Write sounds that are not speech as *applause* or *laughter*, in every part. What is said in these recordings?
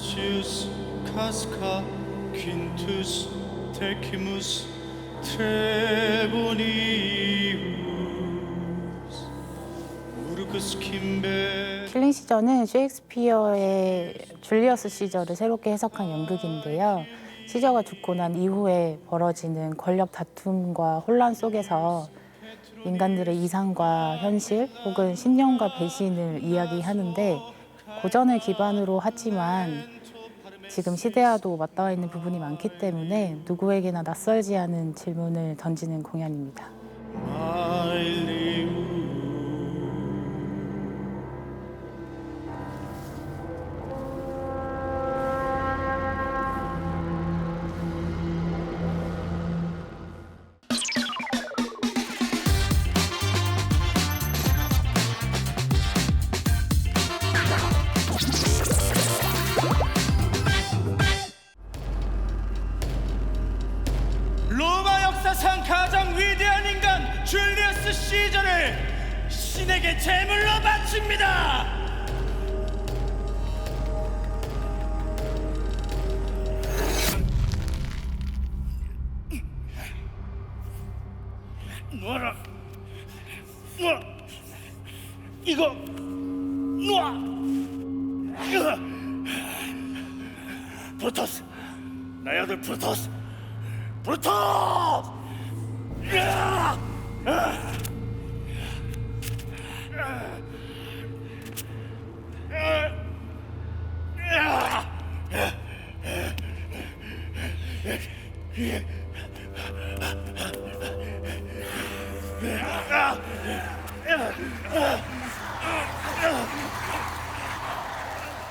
카시우스 카스카 퀸투스 테키무스 트레보니우스 우르크스 킴베 킬링 시저는 셰익스피어의 줄리어스 시저를 새롭게 해석한 연극인데요. 시저가 죽고 난 이후에 벌어지는 권력 다툼과 혼란 속에서 인간들의 이상과 현실 혹은 신념과 배신을 이야기하는데 고전을 기반으로 하지만 지금 시대와도 맞닿아 있는 부분이 많기 때문에 누구에게나 낯설지 않은 질문을 던지는 공연입니다. 역사상 가장 위대한 인간 줄리어스 시저를 신에게 제물로 바칩니다. 놔라. 놔. 이거 놔. 브루토스. 나의 아들 브루토스. 브루토스! 야!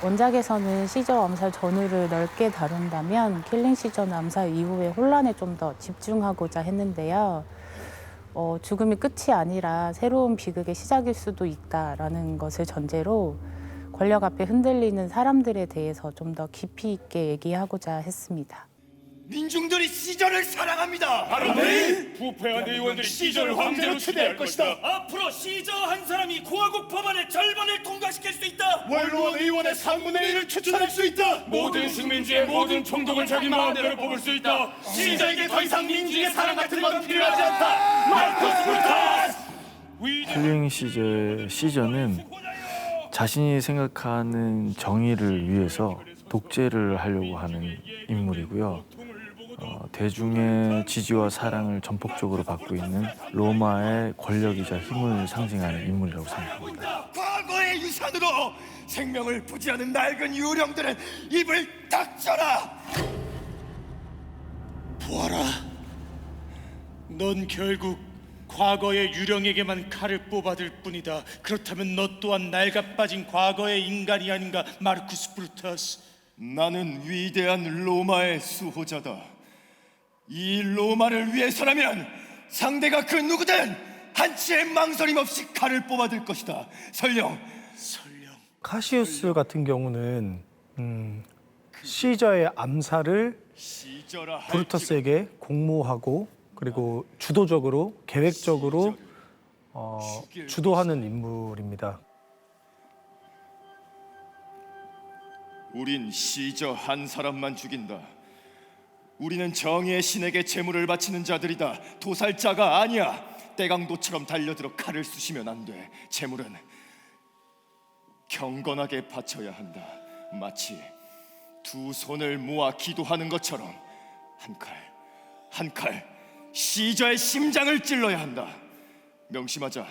원작에서는 시저 암살 전후를 넓게 다룬다면 킬링 시저는 암살 이후의 혼란에 좀 더 집중하고자 했는데요. 어, 죽음이 끝이 아니라 새로운 비극의 시작일 수도 있다라는 것을 전제로 권력 앞에 흔들리는 사람들에 대해서 좀 더 깊이 있게 얘기하고자 했습니다. 민중들이 시절을 사랑합니다. 바로 내일 부패한 의원들이 시저를 황제로 추대할 것이다. 앞으로 시저 한 사람이 공화국 법안의 절반을 통과시킬 수 있다. 원로원 의원의 3분의 1을 추천할 수 있다. 모든 식민지의 모든 총독을 자기 마음대로 뽑을 수 있다. 시저에게 더 이상 민중의 사랑 같은 건 필요하지 않다. 마르코스 브루타스! 킬링 시저 시저는 자신이 생각하는 정의를 위해서 독재를 하려고 하는 인물이고요. 어, 대중의 지지와 사랑을 전폭적으로 받고 있는 로마의 권력이자 힘을 상징하는 인물이라고 생각합니다. 과거의 유산으로 생명을 부지하는 낡은 유령들은 입을 닥쳐라. 보아라. 넌 결국 과거의 유령에게만 칼을 뽑아들 뿐이다. 그렇다면 너 또한 낡아 빠진 과거의 인간이 아닌가, 마르쿠스 브루타스. 나는 위대한 로마의 수호자다. 이 로마를 위해서라면 상대가 그 누구든 한치의 망설임 없이 칼을 뽑아들 것이다. 설령 설령 카시우스 같은 경우는 음, 시저의 암살을 시저라 할지라도 브루터스에게 공모하고 그리고 주도적으로 계획적으로 어, 주도하는 인물입니다. 우린 시저 한 사람만 죽인다. 우리는 정의의 신에게 재물을 바치는 자들이다. 도살자가 아니야. 때강도처럼 달려들어 칼을 쑤시면 안 돼. 재물은 경건하게 바쳐야 한다. 마치 두 손을 모아 기도하는 것처럼 한 칼, 한 칼, 시저의 심장을 찔러야 한다. 명심하자.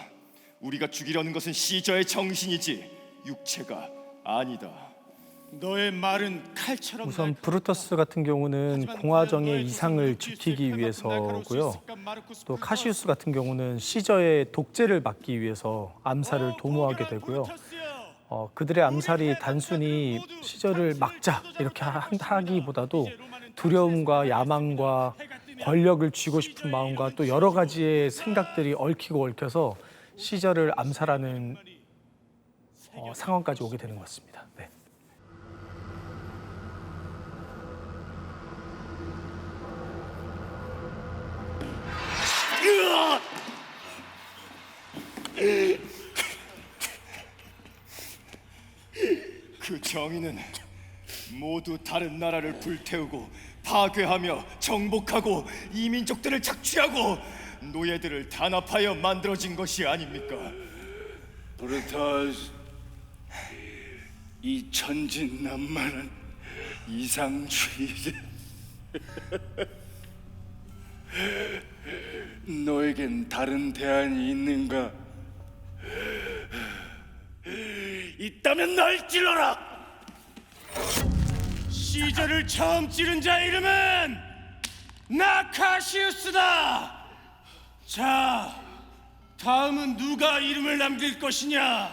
우리가 죽이려는 것은 시저의 정신이지 육체가 아니다. 너의 말은 칼처럼 우선. 브루터스 같은 경우는 공화정의 이상을 지키기 위해서고요. 마르쿠스 또? 카시우스 같은 경우는 시저의 독재를 막기 위해서 암살을 어, 도모하게 되고요. 어, 그들의 암살이 단순히 시절을 막자 이렇게 하- 하기보다도 두려움과 야망과 권력을 쥐고 싶은 마음과 또 여러 가지의 생각들이 얽히고 얽혀서 시절을 암살하는 어, 상황까지 오게 되는 것 같습니다. 네. 그 정의는 모두 다른 나라를 불태우고 파괴하며 정복하고 이민족들을 착취하고 노예들을 단합하여 만들어진 것이 아닙니까? 브루터스 이 천진난만한 이상주의자 *laughs* 너에겐 다른 대안이 있는가? 있다면 날 찔러라! 시저를 처음 찌른 자 이름은 나카시우스다. 자, 다음은 누가 이름을 남길 것이냐?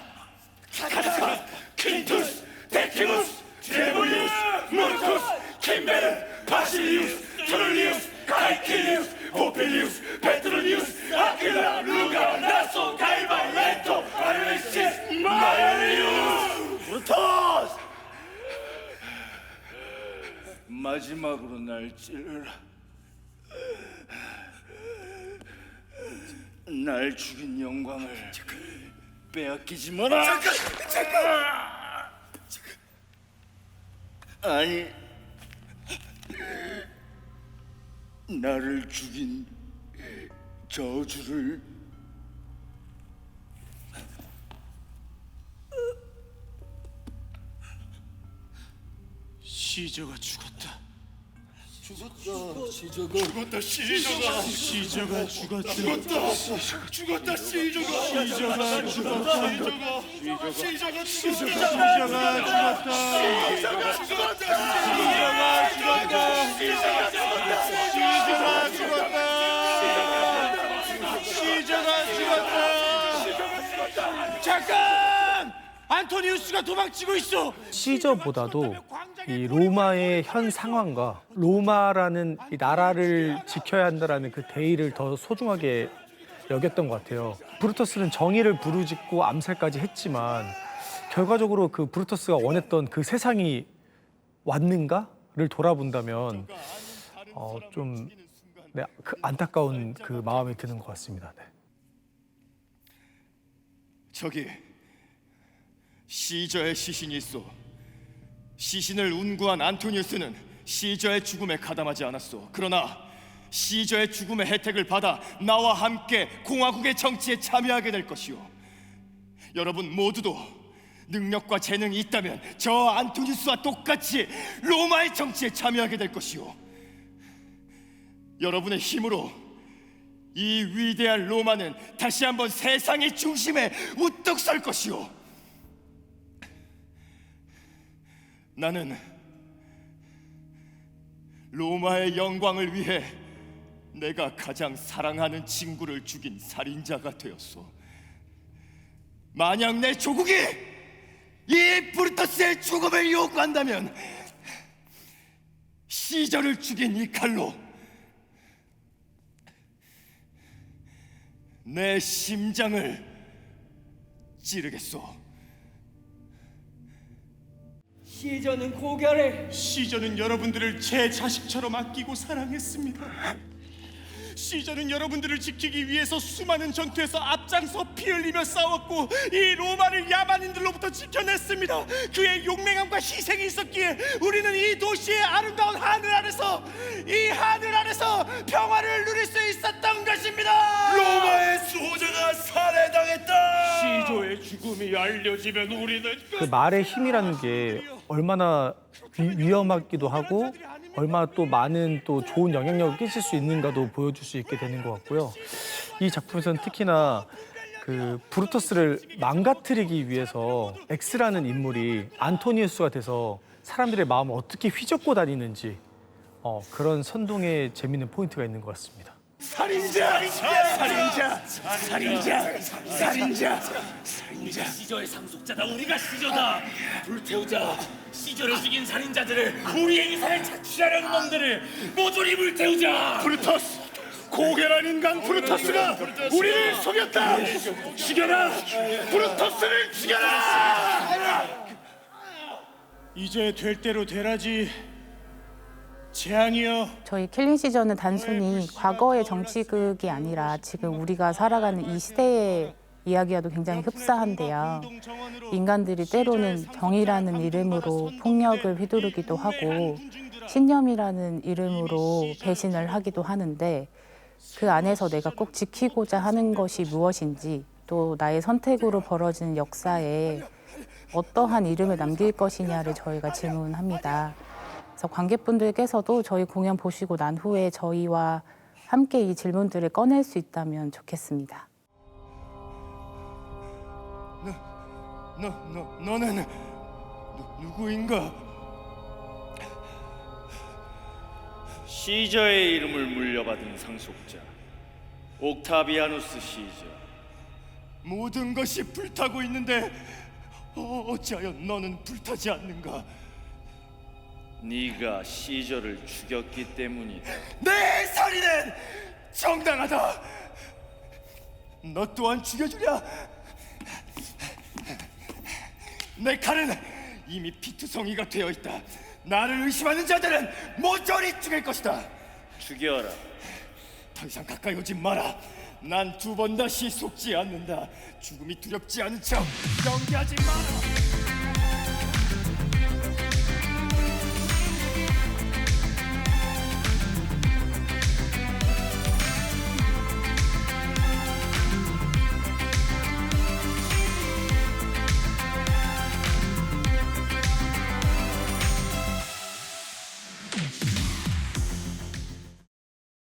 카카, *laughs* 킨투스, 데키무스, 트레볼리우스, 모르코스, 킴베르, 바실리우스, 트롤리우스, 카이킬리우스, 포필리우스, 페트로니우스, 아킬라, 루가, 나소, 가이바, 레토, 아르레시스, 마이올리우스, 브루토스! 마지막으로 날 찔러라. 날 죽인 영광을 빼앗기지 마라. 잠깐, 잠깐. 아니, 나를 죽인 저주를 시저가 죽었다. 죽었다 시저가 시저가 죽었다. 죽었다 시저가 시저가 죽었다. 시저가 죽었다 시저가 죽었다. 시저가 시저가 죽었다. 시저가 죽었다. 잠깐! 안토니우스가 도망치고 있어. 시저보다도 이 로마의 현 상황과 로마라는 이 나라를 지켜야 한다라는 그 대의를 더 소중하게 여겼던 것 같아요. 브루터스는 정의를 부르짖고 암살까지 했지만 결과적으로 그 브루터스가 원했던 그 세상이 왔는가를 돌아본다면 어, 좀 네, 그 안타까운 그 마음이 드는 것 같습니다. 네. 저기 시저의 시신이 있어. 시신을 운구한 안토니우스는 시저의 죽음에 가담하지 않았소. 그러나 시저의 죽음의 혜택을 받아 나와 함께 공화국의 정치에 참여하게 될 것이오. 여러분 모두도 능력과 재능이 있다면 저 안토니우스와 똑같이 로마의 정치에 참여하게 될 것이오. 여러분의 힘으로 이 위대한 로마는 다시 한번 세상의 중심에 우뚝 설 것이오. 나는 로마의 영광을 위해 내가 가장 사랑하는 친구를 죽인 살인자가 되었소. 만약 내 조국이 이 브루터스의 죽음을 요구한다면 시저를 죽인 이 칼로 내 심장을 찌르겠소. 시저는 고결해 시저는 여러분들을 제 자식처럼 아끼고 사랑했습니다. 시저는 여러분들을 지키기 위해서 수많은 전투에서 앞장서 피 흘리며 싸웠고 이 로마를 야만인들로부터 지켜냈습니다. 그의 용맹함과 희생이 있었기에 우리는 이 도시의 아름다운 하늘 아래서 이 하늘 아래서 평화를 누릴 수 있었던 것입니다. 로마의 수호자가 살해당했다. 시조의 죽음이 알려지면 우리는 그 말의 힘이라는 게 얼마나 위, 험하기도 하고 얼마나 또 많은 또 좋은 영향력을 끼칠 수 있는가도 보여줄 수 있게 되는 것 같고요. 이 작품에서는 특히나 그 브루터스를 망가뜨리기 위해서 엑스라는 인물이 안토니우스가 돼서 사람들의 마음을 어떻게 휘젓고 다니는지 어, 그런 선동의 재밌는 포인트가 있는 것 같습니다. 살인자, 살인자, 살인자, 살인자. 우리가 시저의 상속자다. 우리가 시저다. 불태우자. 시저를 죽인 살인자들을 우리의 이사를 착취하려는 놈들을 모조리 불태우자. 브루터스, 고결한 인간 브루터스가 우리를 속였다. 죽여라, 브루터스를 죽여라. 이제 될 대로 되라지. 재앙이여. 저희 킬링 시저는 단순히 과거의 정치극이 아니라 지금 우리가 살아가는 이 시대의 이야기와도 굉장히 흡사한데요. 인간들이 때로는 정의라는 이름으로 폭력을 휘두르기도 하고 신념이라는 이름으로 배신을 하기도 하는데 그 안에서 내가 꼭 지키고자 하는 것이 무엇인지 또 나의 선택으로 벌어지는 역사에 어떠한 이름을 남길 것이냐를 저희가 질문합니다. 그래서 관객분들께서도 저희 공연 보시고 난 후에 저희와 함께 이 질문들을 꺼낼 수 있다면 좋겠습니다. 너, 너, 너는 누, 누구인가? 시저의 이름을 물려받은 상속자 옥타비아누스 시저. 모든 것이 불타고 있는데 어, 어찌하여 너는 불타지 않는가? 네가 시저를 죽였기 때문이다. 내 살인은 정당하다. 너 또한 죽여주랴. 내 칼은 이미 피투성이가 되어 있다. 나를 의심하는 자들은 모조리 죽일 것이다. 죽여라. 더 이상 가까이 오지 마라. 난 두 번 다시 속지 않는다. 죽음이 두렵지 않은 척 연기하지 마라.